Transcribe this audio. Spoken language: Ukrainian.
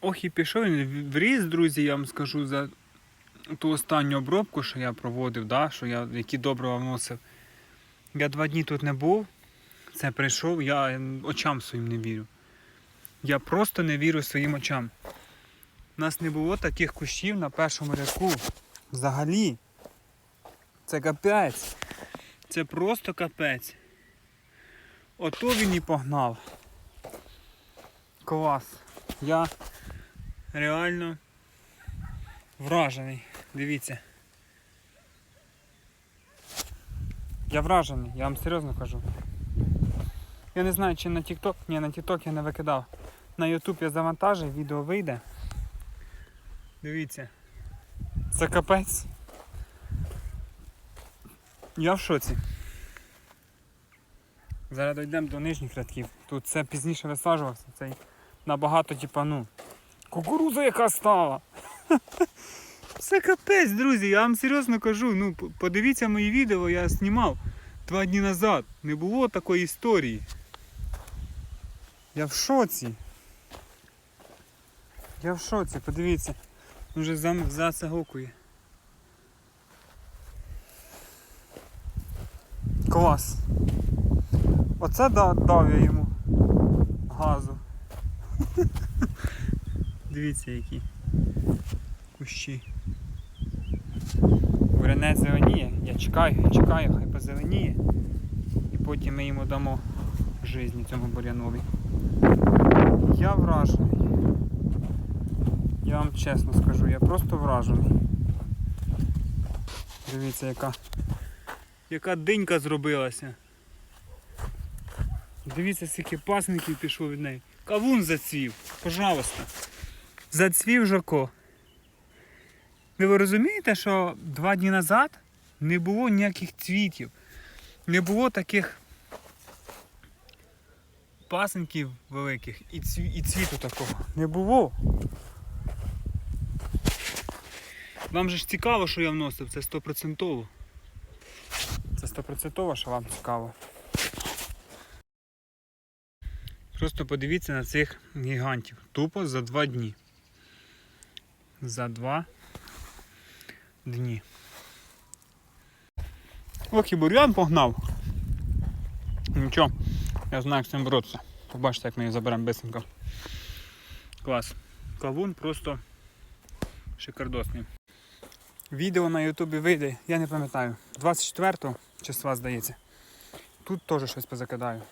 Ох, і пішов він в ріст, друзі, я вам скажу за ту останню обробку, що я проводив, да, що я, які добрива вносив. Я два дні тут не був. Це прийшов, я очам своїм не вірю. Я просто не вірю своїм очам. У нас не було таких кущів на першому ряку. Взагалі. Це капець. Це просто капець. Ото він і погнав. Клас. Я реально вражений. Дивіться. Я вражений, я вам серйозно кажу. Я не знаю, чи на TikTok, ні, на TikTok я не викидав. На YouTube я завантажив, відео вийде. Дивіться. Це капець. Я в шоці. Зараз дійдемо до нижніх рядків. Тут це пізніше висаджувався. Цей набагато, типа, ну. Кукуруза яка стала. Це капець, друзі, я вам серйозно кажу. Ну, подивіться мої відео, я знімав два дні назад. Не було такої історії. Я в шоці. Я в шоці, подивіться. Вже за, це гукує. Клас. Оце да- дав я йому газу. Дивіться які кущі. Бурянець зеленіє, я чекаю, чекаю, хай позеленіє. І потім ми йому дамо житті цьому бурянові. Я вражений. Я вам чесно скажу, я просто вражений. Дивіться, яка, яка динька зробилася. Дивіться, скільки пасників пішло від неї. Кавун зацвів, пожалуйста. Зацвів Жако. Ви розумієте, що два дні назад не було ніяких цвітів, не було таких пасенків великих і, цві, і цвіту такого. Не було. Вам же ж цікаво, що я вносив, це стопроцентово. Це стопроцентово, що вам цікаво. Просто подивіться на цих гігантів. Тупо за два дні. За два дні. Ох і бур'ян погнав. Нічого, я знаю, як з цим боротися. Побачите, як ми її заберемо бисенько. Клас. Кавун просто шикардосний. Відео на Ютубі вийде, я не пам'ятаю, 24 числа здається. Тут теж щось позакидаю.